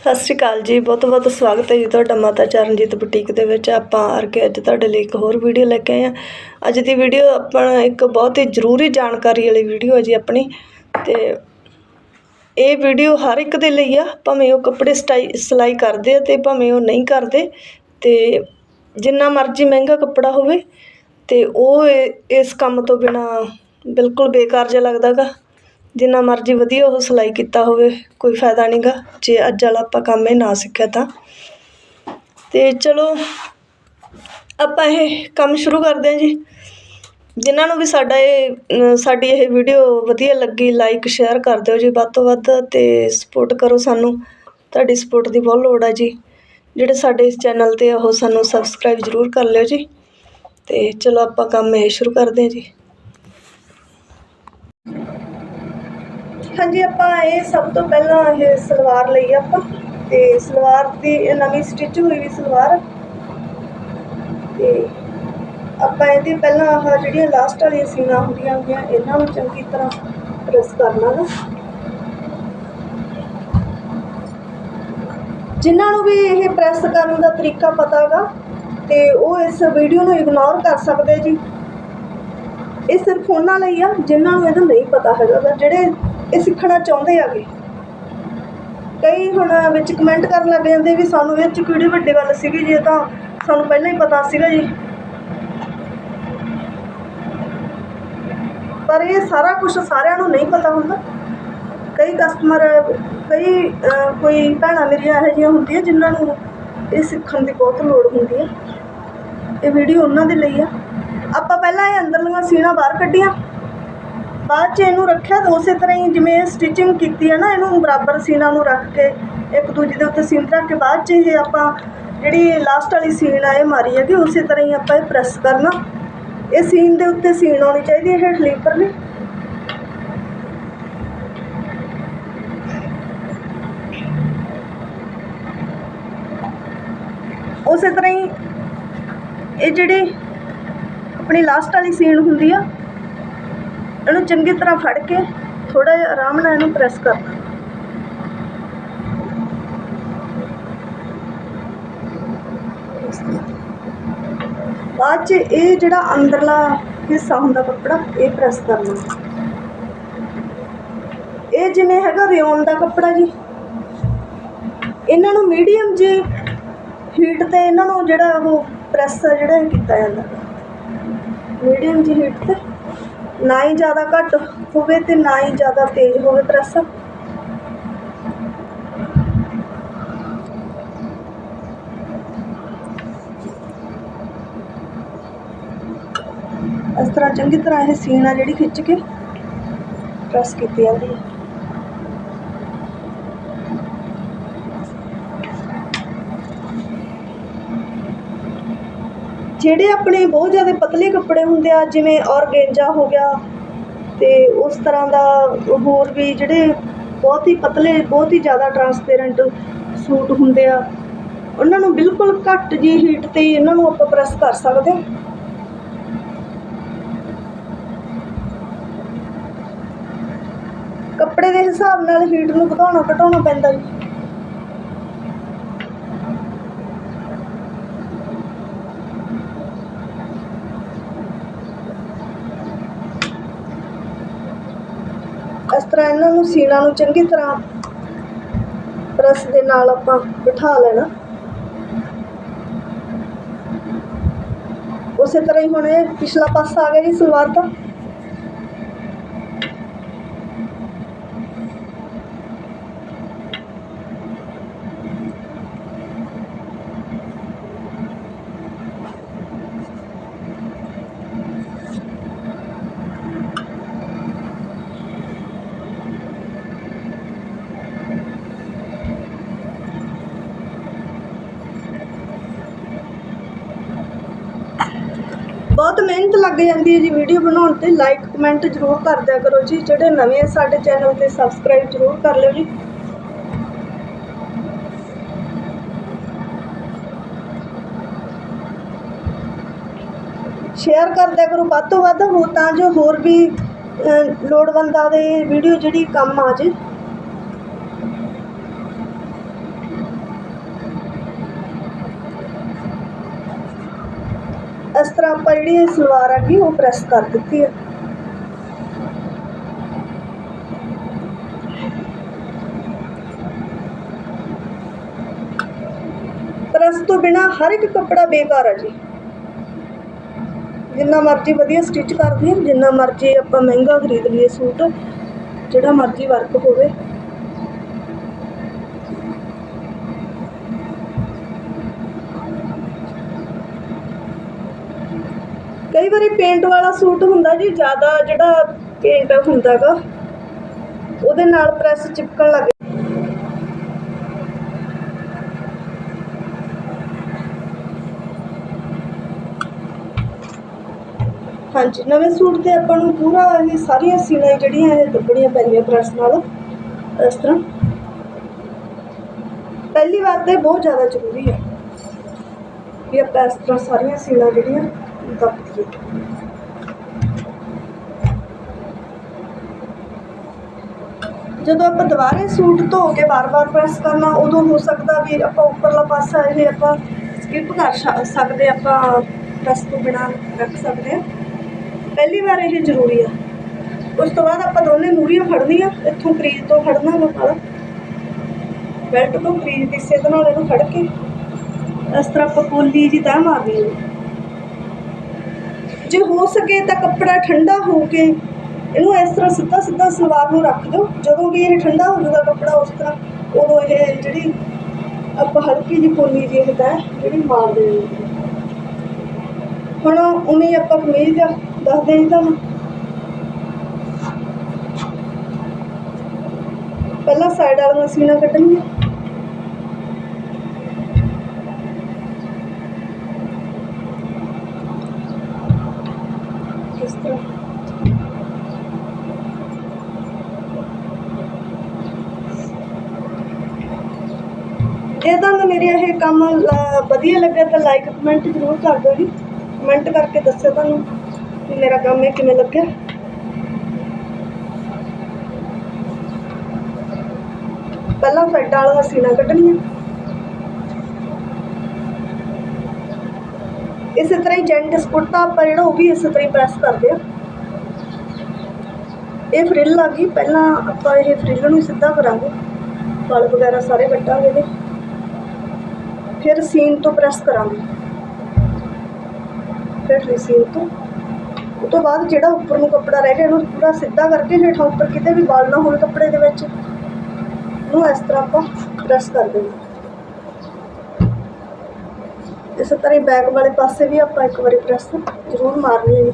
ਸਤਿ ਸ਼੍ਰੀ ਅਕਾਲ ਜੀ, ਬਹੁਤ ਬਹੁਤ ਸਵਾਗਤ ਹੈ ਜੀ ਤੁਹਾਡਾ ਮਾਤਾ ਚਰਨਜੀਤ ਬੁਟੀਕ ਦੇ ਵਿੱਚ। ਆਪਾਂ ਆ ਕੇ ਅੱਜ ਤੁਹਾਡੇ ਲਈ ਇੱਕ ਹੋਰ ਵੀਡੀਓ ਲੈ ਕੇ ਆਏ ਹਾਂ। ਅੱਜ ਦੀ ਵੀਡੀਓ ਆਪਾਂ ਇੱਕ ਬਹੁਤ ਹੀ ਜ਼ਰੂਰੀ ਜਾਣਕਾਰੀ ਵਾਲੀ ਵੀਡੀਓ ਹੈ ਜੀ ਆਪਣੀ। ਤੇ ਇਹ ਵੀਡੀਓ ਹਰ ਇੱਕ ਦੇ ਲਈ ਆ, ਭਾਵੇਂ ਉਹ ਕੱਪੜੇ ਸਟਾਈ, ਸਿਲਾਈ ਕਰਦੇ ਆ ਤੇ ਭਾਵੇਂ ਉਹ ਨਹੀਂ ਕਰਦੇ। ਤੇ ਜਿੰਨਾ ਮਰਜ਼ੀ ਮਹਿੰਗਾ ਕੱਪੜਾ ਹੋਵੇ, ਤੇ ਉਹ ਇਹ- ਇਸ ਕੰਮ ਤੋਂ ਬਿਨਾ ਬਿਲਕੁਲ ਬੇਕਾਰ ਜਿਹਾ ਲੱਗਦਾ ਗਾ ਜਿੰਨਾ ਮਰਜ਼ੀ ਵਧੀਆ ਉਹ ਸਿਲਾਈ ਕੀਤਾ ਹੋਵੇ, ਕੋਈ ਫਾਇਦਾ ਨਹੀਂ ਗਾ। ਜੇ ਅੱਜ ਵਾਲਾ ਆਪਾਂ ਕੰਮ ਇਹ ਨਾ ਸਿੱਖਿਆ ਤਾਂ। ਤੇ ਚਲੋ, ਆਪਾਂ ਇਹ ਕੰਮ ਸ਼ੁਰੂ ਕਰਦੇ ਹਾਂ ਜੀ। ਜਿਨ੍ਹਾਂ ਨੂੰ ਵੀ ਸਾਡਾ ਇਹ ਸਾਡੀ ਇਹ ਵੀਡੀਓ ਵਧੀਆ ਲੱਗੀ ਲਾਈਕ ਸ਼ੇਅਰ ਕਰ ਦਿਓ ਜੀ ਵੱਧ ਤੋਂ ਵੱਧ ਅਤੇ ਸਪੋਰਟ ਕਰੋ ਸਾਨੂੰ। ਤੁਹਾਡੀ ਸਪੋਰਟ ਦੀ ਬਹੁਤ ਲੋੜ ਹੈ ਜੀ। ਜਿਹੜੇ ਸਾਡੇ ਇਸ ਚੈਨਲ ਤੇ ਆ, ਉਹ ਸਾਨੂੰ ਸਬਸਕ੍ਰਾਈਬ ਜ਼ਰੂਰ ਕਰ ਲਿਓ ਜੀ। ਅਤੇ ਚਲੋ ਆਪਾਂ ਕੰਮ ਇਹ ਸ਼ੁਰੂ ਕਰਦੇ ਹਾਂ ਜੀ। ਹਾਂਜੀ ਆਪਾਂ ਇਹ ਸਭ ਤੋਂ ਪਹਿਲਾਂ ਇਹ ਸਲਵਾਰ ਲਈ ਆਪਾਂ। ਤੇ ਸਲਵਾਰ ਦੀ ਨਵੀਂ ਸਟਿਚ ਹੋਈ ਵੀ ਸਲਵਾਰ। ਤੇ ਆਪਾਂ ਇਹਦੇ ਪਹਿਲਾਂ ਆਹ ਜਿਹੜੀਆਂ ਲਾਸਟ ਵਾਲੀਆਂ ਸੀਨਾ ਹੁੰਦੀਆਂ ਹੁੰਦੀਆਂ ਇਹਨਾਂ ਨੂੰ ਚੰਗੀ ਤਰ੍ਹਾਂ ਪ੍ਰੈਸ ਕਰਨਾ ਨਾ। ਜਿਨ੍ਹਾਂ ਨੂੰ ਵੀ ਇਹ ਪ੍ਰੈਸ ਕਰਨ ਦਾ ਤਰੀਕਾ ਪਤਾ ਹੈਗਾ ਤੇ ਉਹ ਇਸ ਵੀਡੀਓ ਨੂੰ ਇਗਨੋਰ ਕਰ ਸਕਦੇ ਜੀ। ਇਹ ਸਿਰਫ ਉਹਨਾਂ ਲਈ ਆ ਜਿਨ੍ਹਾਂ ਨੂੰ ਇਹਦਾ ਨਹੀਂ ਪਤਾ ਹੈਗਾ ਗਾ, ਜਿਹੜੇ ਇਹ ਸਿੱਖਣਾ ਚਾਹੁੰਦੇ ਆਗੇ। ਕਈ ਹੁਣ ਵਿੱਚ ਕਮੈਂਟ ਕਰਨ ਲੱਗ ਜਾਂਦੇ ਵੀ ਸਾਨੂੰ ਇਹ ਚ ਕਿਹੜੀ ਵੱਡੀ ਗੱਲ ਸੀਗੀ ਜੀ ਇਹ ਤਾਂ ਸਾਨੂੰ ਪਹਿਲਾਂ ਹੀ ਪਤਾ ਸੀਗਾ ਜੀ। ਪਰ ਇਹ ਸਾਰਾ ਕੁਝ ਸਾਰਿਆਂ ਨੂੰ ਨਹੀਂ ਪਤਾ ਹੁੰਦਾ। ਕਈ ਕਸਟਮਰ ਕਈ ਕੋਈ ਭੈਣਾਂ ਮੇਰੀਆਂ ਇਹੋ ਜਿਹੀਆਂ ਹੁੰਦੀਆਂ ਜਿਨ੍ਹਾਂ ਨੂੰ ਇਹ ਸਿੱਖਣ ਦੀ ਬਹੁਤ ਲੋੜ ਹੁੰਦੀ ਹੈ ਇਹ ਵੀਡੀਓ ਉਹਨਾਂ ਦੇ ਲਈ ਆ। ਆਪਾਂ ਪਹਿਲਾਂ ਇਹ ਅੰਦਰਲੀਆਂ ਸੀਣਾ ਬਾਹਰ ਕੱਢੀਆਂ। ਬਾਅਦ ਚ ਇਹਨੂੰ ਰੱਖਿਆ ਤਾਂ ਉਸੇ ਤਰ੍ਹਾਂ ਹੀ ਜਿਵੇਂ ਸਟਿਚਿੰਗ ਕੀਤੀ ਹੈ ਨਾ, ਇਹਨੂੰ ਬਰਾਬਰ ਸੀਨਾ ਨੂੰ ਰੱਖ ਕੇ ਇੱਕ ਦੂਜੇ ਦੇ ਉੱਤੇ ਸੀਨ ਰੱਖ ਕੇ ਬਾਅਦ ਚ ਇਹ ਆਪਾਂ ਜਿਹੜੀ ਲਾਸਟ ਵਾਲੀ ਸੀਨ ਆ, ਇਹ ਮਾਰੀ ਹੈਗੀ, ਉਸੇ ਤਰ੍ਹਾਂ ਹੀ ਆਪਾਂ ਇਹ ਪ੍ਰੈਸ ਕਰਨਾ। ਇਹ ਸੀਨ ਦੇ ਉੱਤੇ ਸੀਨ ਆਉਣੀ ਚਾਹੀਦੀ ਹੈ ਹੇਠਲੀ ਉੱਪਰਲੀ ਉਸੇ ਤਰ੍ਹਾਂ ਹੀ ਇਹ ਜਿਹੜੀ ਆਪਣੀ ਲਾਸਟ ਵਾਲੀ ਸੀਨ ਹੁੰਦੀ ਆ ਇਹਨੂੰ ਚੰਗੀ ਤਰ੍ਹਾਂ ਫੜ ਕੇ ਥੋੜਾ ਜਿਹਾ ਆਰਾਮ ਨਾਲ ਇਹਨੂੰ ਪ੍ਰੈਸ ਕਰਨਾ ਬਾਅਦ ਚ ਇਹ ਜਿਹੜਾ ਅੰਦਰਲਾ ਹਿੱਸਾ ਹੁੰਦਾ ਕੱਪੜਾ, ਇਹ ਪ੍ਰੈਸ ਕਰਨਾ ਇਹ ਜਿਵੇਂ ਹੈਗਾ ਰਿਓਨ ਦਾ ਕੱਪੜਾ ਜੀ। ਇਹਨਾਂ ਨੂੰ ਮੀਡੀਅਮ ਜੀ ਹੀਟ ਤੇ ਇਹਨਾਂ ਨੂੰ ਜਿਹੜਾ ਉਹ ਪ੍ਰੈਸ ਜਿਹੜਾ ਕੀਤਾ ਜਾਂਦਾ। ਮੀਡੀਅਮ ਜੀ ਹੀਟ ਤੇ। ਨਾ ਹੀ ਜ਼ਿਆਦਾ ਘੱਟ ਹੋਵੇ ਤੇ ਨਾ ਹੀ ਜ਼ਿਆਦਾ ਤੇਜ਼ ਹੋਵੇ ਪ੍ਰੈਸ। ਇਸ ਤਰ੍ਹਾਂ ਚੰਗੀ ਤਰ੍ਹਾਂ ਇਹ ਸੀਨ ਆ ਜਿਹੜੀ ਖਿੱਚ ਕੇ ਪ੍ਰੈਸ ਕੀਤੀ ਜਾਂਦੀ ਹੈ ਜਿਹੜੇ ਆਪਣੇ ਬਹੁਤ ਜ਼ਿਆਦਾ ਪਤਲੇ ਕੱਪੜੇ ਹੁੰਦੇ ਆ, ਜਿਵੇਂ ਔਰਗੈਂਜਾ ਹੋ ਗਿਆ ਅਤੇ ਉਸ ਤਰ੍ਹਾਂ ਦਾ ਹੋਰ ਵੀ ਜਿਹੜੇ ਬਹੁਤ ਹੀ ਪਤਲੇ, ਬਹੁਤ ਹੀ ਜ਼ਿਆਦਾ ਟਰਾਂਸਪੇਰੈਂਟ ਸੂਟ ਹੁੰਦੇ ਆ, ਉਹਨਾਂ ਨੂੰ ਬਿਲਕੁਲ ਘੱਟ ਜੀ ਹੀਟ ਤੇ ਇਹਨਾਂ ਨੂੰ ਆਪਾਂ ਪ੍ਰੈਸ ਕਰ ਸਕਦੇ ਹਾਂ। ਕੱਪੜੇ ਦੇ ਹਿਸਾਬ ਨਾਲ ਹੀਟ ਨੂੰ ਵਧਾਉਣਾ ਘਟਾਉਣਾ ਪੈਂਦਾ ਜੀ। ਤਰ੍ਹਾਂ ਇਹਨਾਂ ਨੂੰ ਸੀਣਾ ਨੂੰ ਚੰਗੀ ਤਰ੍ਹਾਂ ਪ੍ਰੈਸ ਦੇ ਨਾਲ ਆਪਾਂ ਬਿਠਾ ਲੈਣਾ। ਉਸੇ ਤਰ੍ਹਾਂ ਹੀ ਹੁਣ ਇਹ ਪਿਛਲਾ ਪਾਸਾ ਆ ਗਿਆ ਜੀ ਸਲਵਾਰ ਦਾ ਬਹੁਤ ਮਿਹਨਤ ਲੱਗ ਜਾਂਦੀ ਹੈ ਜੀ ਵੀਡੀਓ ਬਣਾਉਣ ਤੇ ਲਾਈਕ ਕਮੈਂਟ ਜ਼ਰੂਰ ਕਰ ਦਿਆ ਕਰੋ ਜੀ। ਜਿਹੜੇ ਨਵੇਂ ਆ ਸਾਡੇ ਚੈਨਲ ਤੇ ਸਬਸਕ੍ਰਾਈਬ ਜ਼ਰੂਰ ਕਰ ਲਿਓ ਜੀ। ਸ਼ੇਅਰ ਕਰ ਦਿਆ ਕਰੋ ਵੱਧ ਤੋਂ ਵੱਧ। ਹੋ ਤਾਂ ਜੋ ਹੋਰ ਵੀ ਲੋੜਵੰਦਾਂ ਦੇ ਵੀਡੀਓ ਜਿਹੜੀ ਕੰਮ ਆ ਜੇ ਤਰ੍ਹਾਂ ਆਪਾਂ ਜਿਹੜੀ ਇਹ ਸਲਵਾਰ ਆ ਗਈ ਉਹ ਪ੍ਰੈਸ ਕਰ ਦਿੱਤੀ ਹੈ। ਪ੍ਰੈਸ ਤੋਂ ਬਿਨਾ ਹਰ ਇੱਕ ਕੱਪੜਾ ਬੇਕਾਰ ਹੈ ਜੀ। ਜਿੰਨਾ ਮਰਜ਼ੀ ਵਧੀਆ ਸਟਿਚ ਕਰਦੇ ਹਾਂ ਜਿੰਨਾ ਮਰਜ਼ੀ ਆਪਾਂ ਮਹਿੰਗਾ ਖਰੀਦ ਲਈਏ ਸੂਟ, ਜਿਹੜਾ ਮਰਜ਼ੀ ਵਰਕ ਹੋਵੇ। ਕਈ ਵਾਰੀ ਪੇਂਟ ਵਾਲਾ ਸੂਟ ਹੁੰਦਾ ਜੀ, ਜ਼ਿਆਦਾ ਜਿਹੜਾ ਪੇਂਟ ਹੁੰਦਾਗਾ, ਉਹਦੇ ਨਾਲ ਪ੍ਰੈਸ ਚਿਪਕਣ ਲੱਗ ਹਾਂਜੀ, ਨਵੇਂ ਸੂਟ ਤੇ ਆਪਾਂ ਨੂੰ ਪੂਰਾ ਇਹ ਸਾਰੀਆਂ ਸੀਣਾ ਜਿਹੜੀਆਂ ਇਹ ਦੱਬਣੀਆਂ ਪੈਂਦੀਆਂ ਪ੍ਰੈਸ ਨਾਲ, ਇਸ ਤਰ੍ਹਾਂ। ਪਹਿਲੀ ਵਾਰ ਤੇ ਬਹੁਤ ਜ਼ਿਆਦਾ ਜ਼ਰੂਰੀ ਹੈ ਵੀ ਆਪਾਂ ਇਸ ਤਰ੍ਹਾਂ ਸਾਰੀਆਂ ਸੀਣਾ ਜਿਹੜੀਆਂ ਦੱਬ ਜਦੋਂ ਆਪਾਂ ਦੁਬਾਰੇ ਸੂਟ ਧੋ ਕੇ ਵਾਰ-ਵਾਰ ਪ੍ਰੈਸ ਕਰਨਾ, ਉਦੋਂ ਹੋ ਸਕਦਾ ਵੀ ਆਪਾਂ ਉੱਪਰਲਾ ਪਾਸਾ ਇਹ ਆਪਾਂ ਸਕਿਪ ਕਰ ਸਕਦੇ ਆਪਾਂ ਪ੍ਰੈਸ ਤੋਂ ਬਿਨਾਂ ਰੱਖ ਸਕਦੇ ਹਾਂ। ਪਹਿਲੀ ਵਾਰ ਇਹ ਜ਼ਰੂਰੀ ਆ। ਉਸ ਤੋਂ ਬਾਅਦ ਆਪਾਂ ਦੋਨੇ ਮੂਰੀਆਂ ਫੜਨੀਆਂ, ਇੱਥੋਂ ਕਰੀਜ਼ ਤੋਂ ਫੜਨਾ ਵਾ ਨਾਲ। ਬੈਲਟ ਤੋਂ ਕਰੀਜ਼ ਦੀ ਸਿੱਧ ਨਾਲ ਇਹਨੂੰ ਫੜ ਕੇ, ਇਸ ਤਰ੍ਹਾਂ ਆਪਾਂ ਪੋਲੀ ਜੀ ਤੈਅ ਮਾਰਨੀ ਹੈ ਜੇ ਹੋ ਸਕੇ ਤਾਂ ਕੱਪੜਾ ਠੰਡਾ ਹੋ ਕੇ ਇਹਨੂੰ ਇਸ ਤਰ੍ਹਾਂ ਸਿੱਧਾ ਸਿੱਧਾ ਸਲਵਾਰ ਨੂੰ ਰੱਖ ਦਿਓ। ਜਦੋਂ ਵੀ ਇਹ ਠੰਡਾ ਹੋ ਜਾਊਗਾ ਕੱਪੜਾ, ਉਸ ਤਰ੍ਹਾਂ ਉਦੋਂ ਇਹ ਜਿਹੜੀ ਆਪਾਂ ਹਲਕੀ ਜਿਹੀ ਪੋਲੀ ਜੀ ਇਹ ਜਿਹੜੀ ਮਾਰ ਦੇਣੀ ਹੁਣ ਉਵੇਂ ਆਪਾਂ ਕਮੀਜ਼ ਦੱਸਦੇ ਹਾਂ ਤੁਹਾਨੂੰ। ਪਹਿਲਾਂ ਸਾਈਡ ਵਾਲਾ ਸੀਨਾ ਕੱਢਣੀਆਂ। ਇਸ ਤਰ੍ਹਾਂ ਜੇ ਤੁਹਾਨੂੰ ਮੇਰੇ ਇਹ ਕੰਮ ਵਧੀਆ ਲੱਗਾ ਤਾਂ ਲਾਈਕ ਕਮੈਂਟ ਜ਼ਰੂਰ ਕਰ ਦਿਓ ਜੀ। ਕਮੈਂਟ ਕਰਕੇ ਦੱਸਿਓ ਤੁਹਾਨੂੰ ਵੀ ਮੇਰਾ ਕੰਮ ਇਹ ਕਿਵੇਂ ਲੱਗਿਆ। ਪਹਿਲਾਂ ਸਾਈਡਾਂ ਵਾਲਾ ਸੀਨਾ ਕੱਢਣੀਆਂ। ਇਸੇ ਤਰ੍ਹਾਂ ਹੀ ਜੈਂਟ ਕੁੜਤਾ ਆਪਾਂ ਜਿਹੜਾ ਉਹ ਵੀ ਇਸੇ ਤਰ੍ਹਾਂ ਹੀ ਪ੍ਰੈਸ ਕਰਦੇ ਆ। ਇਹ ਫਰਿੱਲ ਆ ਗਈ, ਪਹਿਲਾਂ ਆਪਾਂ ਇਹ ਫਰਿੱਲ ਨੂੰ ਸਿੱਧਾ ਕਰਾਂਗੇ। ਵਲ ਵਗੈਰਾ ਸਾਰੇ ਕੱਟਾਂਗੇ ਇਹਦੇ। ਫਿਰ ਸੀਨ ਤੋਂ ਪ੍ਰੈਸ ਕਰਾਂਗੇ। ਫਿਰ ਸੀਨ ਤੋਂ। ਉਹ ਤੋਂ ਬਾਅਦ ਜਿਹੜਾ ਉੱਪਰ ਨੂੰ ਕੱਪੜਾ ਰਹਿ ਗਿਆ ਉਹਨੂੰ ਪੂਰਾ ਸਿੱਧਾ ਕਰਕੇ ਹੇਠਾਂ ਉੱਪਰ ਕਿਤੇ ਵੀ ਵਾਲ ਨਾ ਹੋਣ ਕੱਪੜੇ ਦੇ ਵਿੱਚ ਨੂੰ ਇਸ ਤਰ੍ਹਾਂ ਆਪਾਂ ਪ੍ਰੈਸ ਕਰ ਦੇਣਾ। ਇਸੇ ਤਰ੍ਹਾਂ ਹੀ ਬੈਕ ਵਾਲੇ ਪਾਸੇ ਵੀ ਆਪਾਂ ਇੱਕ ਵਾਰੀ ਪ੍ਰੈਸ ਜ਼ਰੂਰ ਮਾਰਨੀ ਹੈ।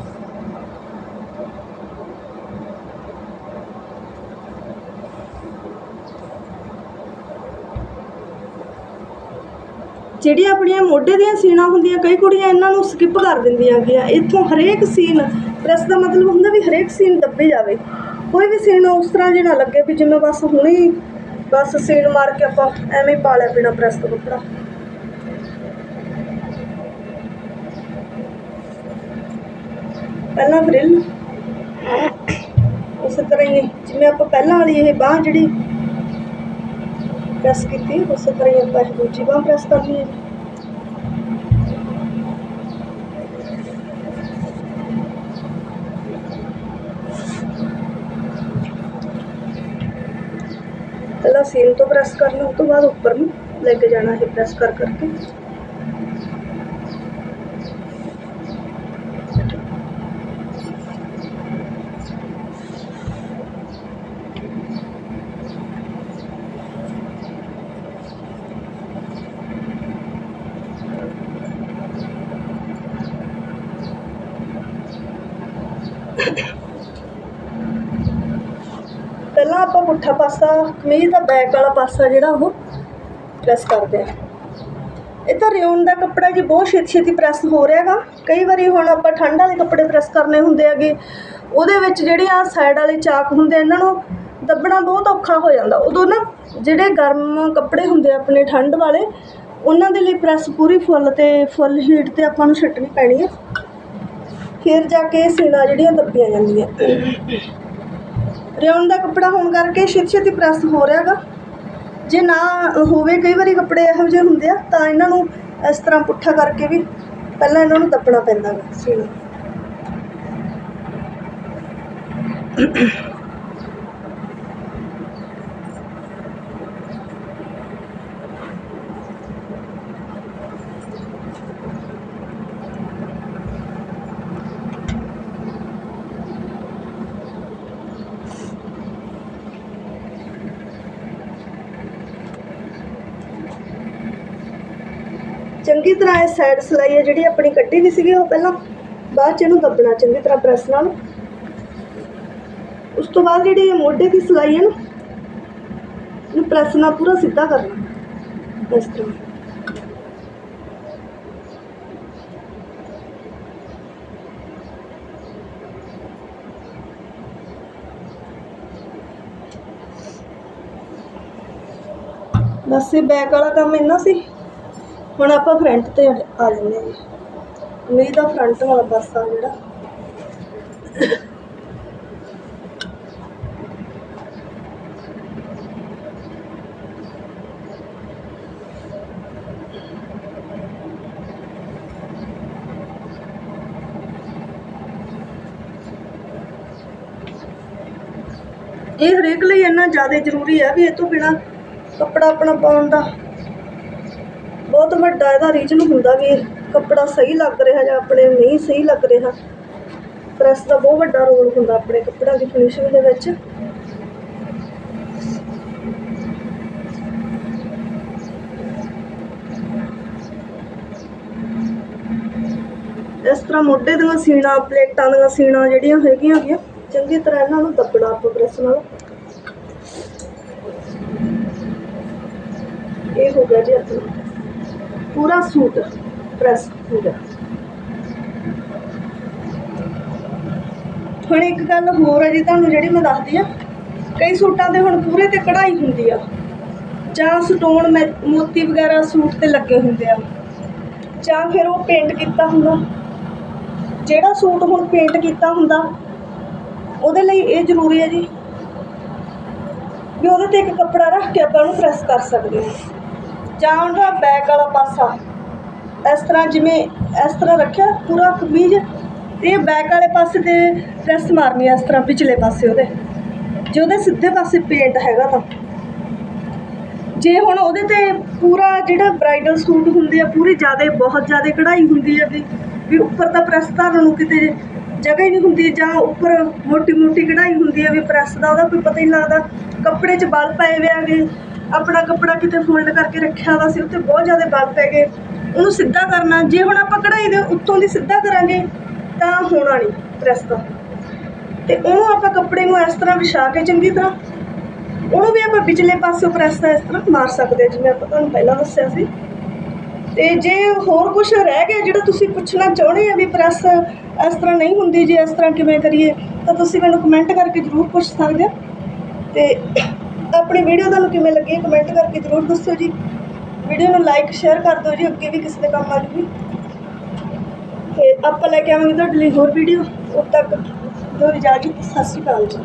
ਜੀ ਆਪਣੀਆਂ ਮੋਢੇ ਦੀਆਂ ਸੀਣਾ ਹੁੰਦੀਆਂ, ਕਈ ਕੁੜੀਆਂ ਇਹਨਾਂ ਨੂੰ ਸਕਿਪ ਕਰ ਦਿੰਦੀਆਂ ਗਿਆ। ਇੱਥੋਂ ਹਰੇਕ ਸੀਨ ਪ੍ਰੈਸ ਦਾ ਮਤਲਬ ਹੁੰਦਾ ਵੀ ਹਰੇਕ ਸੀਨ ਦੱਬੀ ਜਾਵੇ। ਕੋਈ ਵੀ ਸੀਨ ਉਸ ਤਰ੍ਹਾਂ ਜਿਹਾ ਲੱਗੇ ਵੀ ਜਿਵੇਂ ਬਸ ਹੁਣੇ ਬਸ ਸੀਨ ਮਾਰ ਕੇ ਆਪਾਂ ਐਵੇਂ ਪਾ ਲਿਆ ਬਿਨਾਂ ਪ੍ਰੈਸ ਤੋਂ ਕੱਪੜਾ। ਪਹਿਲਾਂ ਫਰਿੱਲ ਉਸੇ ਤਰ੍ਹਾਂ ਹੀ ਜਿਵੇਂ ਆਪਾਂ ਪਹਿਲਾਂ ਵਾਲੀ ਇਹ ਬਾਹ ਜਿਹੜੀ ਪ੍ਰੈਸ ਕੀਤੀ ਉਸੇ ਤਰ੍ਹਾਂ ਹੀ ਆਪਾਂ ਇਹ ਦੂਜੀ ਬਾਹ ਪ੍ਰੈਸ ਕਰਨੀ ਹੈ ਪਹਿਲਾਂ ਸੀਨ ਤੋਂ ਪ੍ਰੈਸ ਕਰਨਾ ਉਸ ਤੋਂ ਬਾਅਦ ਉੱਪਰ ਨੂੰ ਲੈ ਕੇ ਜਾਣਾ ਹੈ ਪ੍ਰੈਸ ਕਰ ਕਰਕੇ ਪਹਿਲਾਂ ਆਪਾਂ ਪੁੱਠਾ ਪਾਸਾ, ਕਮੀਜ਼ ਦਾ ਬੈਕ ਵਾਲਾ ਪਾਸਾ ਜਿਹੜਾ ਉਹ ਪ੍ਰੈਸ ਕਰਦੇ ਆ ਇਹ ਤਾਂ ਰਿਓਨ ਦਾ ਕੱਪੜਾ ਜੀ ਬਹੁਤ ਛੇਤੀ ਛੇਤੀ ਪ੍ਰੈਸ ਹੋ ਰਿਹਾਗਾ। ਕਈ ਵਾਰੀ ਹੁਣ ਆਪਾਂ ਠੰਡ ਵਾਲੇ ਕੱਪੜੇ ਪ੍ਰੈਸ ਕਰਨੇ ਹੁੰਦੇ ਹੈਗੇ। ਉਹਦੇ ਵਿੱਚ ਜਿਹੜੇ ਆ ਸਾਈਡ ਵਾਲੇ ਚਾਕ ਹੁੰਦੇ ਇਹਨਾਂ ਨੂੰ ਦੱਬਣਾ ਬਹੁਤ ਔਖਾ ਹੋ ਜਾਂਦਾ। ਉਦੋਂ ਨਾ ਜਿਹੜੇ ਗਰਮ ਕੱਪੜੇ ਹੁੰਦੇ ਆਪਣੇ ਠੰਡ ਵਾਲੇ, ਉਹਨਾਂ ਦੇ ਲਈ ਪ੍ਰੈਸ ਪੂਰੀ ਫੁੱਲ ਤੇ ਫੁੱਲ ਹੀਟ ਤੇ ਆਪਾਂ ਨੂੰ ਛੱਟਣੀ ਪੈਣੀ ਹੈ ਫਿਰ ਜਾ ਕੇ ਸੀਣਾ ਜਿਹੜੀਆਂ ਦੱਬੀਆਂ ਜਾਂਦੀਆਂ। ਰਿਓਨ ਦਾ ਕੱਪੜਾ ਹੋਣ ਕਰਕੇ ਛੇਤੀ ਛੇਤੀ ਪ੍ਰੈਸ ਹੋ ਰਿਹਾਗਾ। ਜੇ ਨਾ ਹੋਵੇ ਕਈ ਵਾਰੀ ਕੱਪੜੇ ਇਹੋ ਜਿਹੇ ਹੁੰਦੇ ਆ, ਤਾਂ ਇਹਨਾਂ ਨੂੰ ਇਸ ਤਰ੍ਹਾਂ ਪੁੱਠਾ ਕਰਕੇ ਵੀ ਪਹਿਲਾਂ ਇਹਨਾਂ ਨੂੰ ਦੱਬਣਾ ਪੈਂਦਾ ਗਾ ਸੀਣਾ। ਚੰਗੀ ਤਰ੍ਹਾਂ ਇਹ ਸਾਈਡ ਸਲਾਈ ਹੈ, ਜਿਹੜੀ ਆਪਣੀ ਕੱਢੀ ਵੀ ਸੀਗੀ, ਉਹ ਪਹਿਲਾਂ ਬਾਅਦ ਚ ਇਹਨੂੰ ਦੱਬਣਾ, ਚੰਗੀ ਤਰ੍ਹਾਂ ਪ੍ਰੈਸ ਨਾਲ। ਉਸ ਤੋਂ ਬਾਅਦ ਜਿਹੜੀ ਮੋਢੇ ਦੀ ਸਲਾਈ ਹੈ ਨਾ, ਇਹਨੂੰ ਪ੍ਰੈਸ ਨਾਲ ਪੂਰਾ ਸਿੱਧਾ ਕਰਨਾ, ਇਸ ਤਰ੍ਹਾਂ। ਬਸ ਇਹ ਬੈਕ ਵਾਲਾ ਕੰਮ ਇੰਨਾ ਸੀ? ਹੁਣ ਆਪਾਂ ਫਰੰਟ ਤੇ ਆ ਜਾਂਦੇ ਹਾਂ। ਨਹੀਂ ਮੇਰੀ ਦਾ ਫਰੰਟ ਵਾਲਾ ਪਾਸਾ ਜਿਹੜਾ। ਇਹ ਹਰੇਕ ਲਈ ਇੰਨਾ ਜ਼ਿਆਦਾ ਜ਼ਰੂਰੀ ਹੈ ਵੀ ਇਹ ਤੋਂ ਬਿਨਾ ਕੱਪੜਾ ਆਪਣਾ ਪਾਉਣ ਦਾ ਬਹੁਤ ਵੱਡਾ ਇਹਦਾ ਰੀਜਨ ਹੁੰਦਾ ਵੀ ਕੱਪੜਾ ਸਹੀ ਲੱਗ ਰਿਹਾ ਜਾਂ ਆਪਣੇ ਨਹੀਂ ਸਹੀ ਲੱਗ ਰਿਹਾ। ਪ੍ਰੈਸ ਦਾ ਬਹੁਤ ਵੱਡਾ ਰੋਲ ਹੁੰਦਾ ਆਪਣੇ ਕੱਪੜਾ ਦੀ ਫਿਨਿਸ਼ਿੰਗ ਦੇ ਵਿੱਚ। ਇਸ ਤਰ੍ਹਾਂ ਮੋਢੇ ਦੀਆਂ ਸੀਣਾ, ਪਲੇਟਾਂ ਦੀਆਂ ਸੀਣਾ ਜਿਹੜੀਆਂ ਹੈਗੀਆਂ ਹੈਗੀਆਂ ਚੰਗੀ ਤਰ੍ਹਾਂ ਇਹਨਾਂ ਨੂੰ ਦੱਬਣਾ ਆਪਾਂ ਪ੍ਰੈਸ ਨਾਲ। ਇਹ ਹੋ ਗਿਆ ਜੀ ਆਪਣਾ। ਪੂਰਾ ਸੂਟ, ਪ੍ਰੈਸ ਹੋ ਹੁਣ ਇੱਕ ਗੱਲ ਹੋਰ ਹੈ ਜੀ ਤੁਹਾਨੂੰ ਜਿਹੜੀ ਮੈਂ ਦੱਸਦੀ ਆ, ਕਈ ਸੂਟਾਂ ਤੇ ਹੁਣ ਪੂਰੇ ਤੇ ਕਢਾਈ ਹੁੰਦੀ ਆ। ਜਾਂ ਸਟੋਨ ਮੈ- ਮੋਤੀ ਵਗੈਰਾ ਸੂਟ ਤੇ ਲੱਗੇ ਹੁੰਦੇ ਆ। ਜਾਂ ਫਿਰ ਉਹ ਪੇਂਟ ਕੀਤਾ ਹੁੰਦਾ। ਜਿਹੜਾ ਸੂਟ ਹੁਣ ਪੇਂਟ ਕੀਤਾ ਹੁੰਦਾ, ਉਹਦੇ ਲਈ ਇਹ ਜ਼ਰੂਰੀ ਹੈ ਜੀ, ਵੀ ਉਹਦੇ ਤੇ ਇੱਕ ਕੱਪੜਾ ਰੱਖ ਕੇ ਆਪਾਂ ਉਹਨੂੰ ਪ੍ਰੈਸ ਕਰ ਸਕਦੇ ਹਾਂ। ਜਾਂ ਉਹਦਾ ਬੈਕ ਵਾਲਾ ਪਾਸਾ। ਇਸ ਤਰ੍ਹਾਂ ਜਿਵੇਂ, ਇਸ ਤਰ੍ਹਾਂ ਰੱਖਿਆ, ਪੂਰਾ ਕਮੀਜ਼। ਇਹ ਬੈਕ ਵਾਲੇ ਪਾਸੇ ਤੇ ਪ੍ਰੈਸ ਮਾਰਨੀ ਇਸ ਤਰ੍ਹਾਂ ਪਿਛਲੇ ਪਾਸੇ ਉਹਦੇ। ਜੇ ਉਹਦੇ ਸਿੱਧੇ ਪਾਸੇ ਪੇਂਟ ਹੈਗਾ ਤਾਂ। ਜੇ ਹੁਣ ਉਹਦੇ ਤੇ ਪੂਰਾ ਜਿਹੜਾ ਬ੍ਰਾਈਡਲ ਸੂਟ ਹੁੰਦੇ ਆ, ਪੂਰੀ ਜ਼ਿਆਦਾ, ਬਹੁਤ ਜ਼ਿਆਦਾ ਕਢਾਈ ਹੁੰਦੀ ਹੈ ਵੀ ਵੀ ਉੱਪਰ ਤਾਂ ਪ੍ਰੈਸ ਧਰਨ ਨੂੰ ਕਿਤੇ ਜਗ੍ਹਾ ਹੀ ਨਹੀਂ ਹੁੰਦੀ, ਜਾਂ ਉੱਪਰ ਮੋਟੀ ਮੋਟੀ ਕਢਾਈ ਹੁੰਦੀ ਹੈ ਵੀ ਪ੍ਰੈਸ ਦਾ, ਉਹਦਾ ਕੋਈ ਪਤਾ ਹੀ ਨਹੀਂ ਲੱਗਦਾ। ਕੱਪੜੇ 'ਚ ਬਲ ਪਏ ਹੋਏ ਆਗੇ ਆਪਣਾ ਕੱਪੜਾ ਕਿਤੇ ਫੋਲਡ ਕਰਕੇ ਰੱਖਿਆ ਵਾ ਸੀ, ਉੱਤੇ ਬਹੁਤ ਜ਼ਿਆਦਾ ਬਲ ਪੈ ਗਏ। ਉਹਨੂੰ ਸਿੱਧਾ ਕਰਨਾ, ਜੇ ਹੁਣ ਆਪਾਂ ਕਢਾਈ ਦੇ ਉੱਤੋਂ ਦੀ ਸਿੱਧਾ ਕਰਾਂਗੇ, ਤਾਂ ਹੋਣਾ ਨਹੀਂ ਪ੍ਰੈਸ ਦਾ। ਤੇ ਉਹਨੂੰ ਆਪਾਂ ਕੱਪੜੇ ਨੂੰ ਇਸ ਤਰ੍ਹਾਂ ਵਿਛਾ ਕੇ ਚੰਗੀ ਤਰ੍ਹਾਂ, ਉਹਨੂੰ ਵੀ ਆਪਾਂ ਵਿਚਲੇ ਪਾਸੇ ਪ੍ਰੈਸ ਦਾ ਇਸ ਤਰ੍ਹਾਂ ਮਾਰ ਸਕਦੇ ਹਾਂ, ਜਿਵੇਂ ਆਪਾਂ ਤੁਹਾਨੂੰ ਪਹਿਲਾਂ ਦੱਸਿਆ ਸੀ। ਤੇ ਜੇ ਹੋਰ ਕੁਝ ਰਹਿ ਗਿਆ ਜਿਹੜਾ ਤੁਸੀਂ ਪੁੱਛਣਾ ਚਾਹੁੰਦੇ ਆ ਵੀ ਪ੍ਰੈਸ ਇਸ ਤਰ੍ਹਾਂ ਨਹੀਂ ਹੁੰਦੀ, ਜੇ ਇਸ ਤਰ੍ਹਾਂ ਕਿਵੇਂ ਕਰੀਏ, ਤਾਂ ਤੁਸੀਂ ਮੈਨੂੰ ਕਮੈਂਟ ਕਰਕੇ ਜ਼ਰੂਰ ਪੁੱਛ ਸਕਦੇ ਹੋ। ਤੇ ਆਪਣੀ ਵੀਡੀਓ ਤੁਹਾਨੂੰ ਕਿਵੇਂ ਲੱਗੀ ਕਮੈਂਟ ਕਰਕੇ ਜ਼ਰੂਰ ਦੱਸੋ ਜੀ। ਵੀਡੀਓ ਨੂੰ ਲਾਈਕ ਸ਼ੇਅਰ ਕਰ ਦਿਓ ਜੀ, ਅੱਗੇ ਵੀ ਕਿਸੇ ਦੇ ਕੰਮ ਆ ਜੂਗੀ ਤੇ ਆਪਾਂ ਲੈ ਕੇ ਆਵਾਂਗੇ ਤੁਹਾਡੇ ਲਈ ਹੋਰ ਵੀਡੀਓ ਉਦੋਂ ਤੱਕ ਦੋ ਇਜਾਜ਼ਤ ਸਤਿ ਸ਼੍ਰੀ ਅਕਾਲ ਜੀ।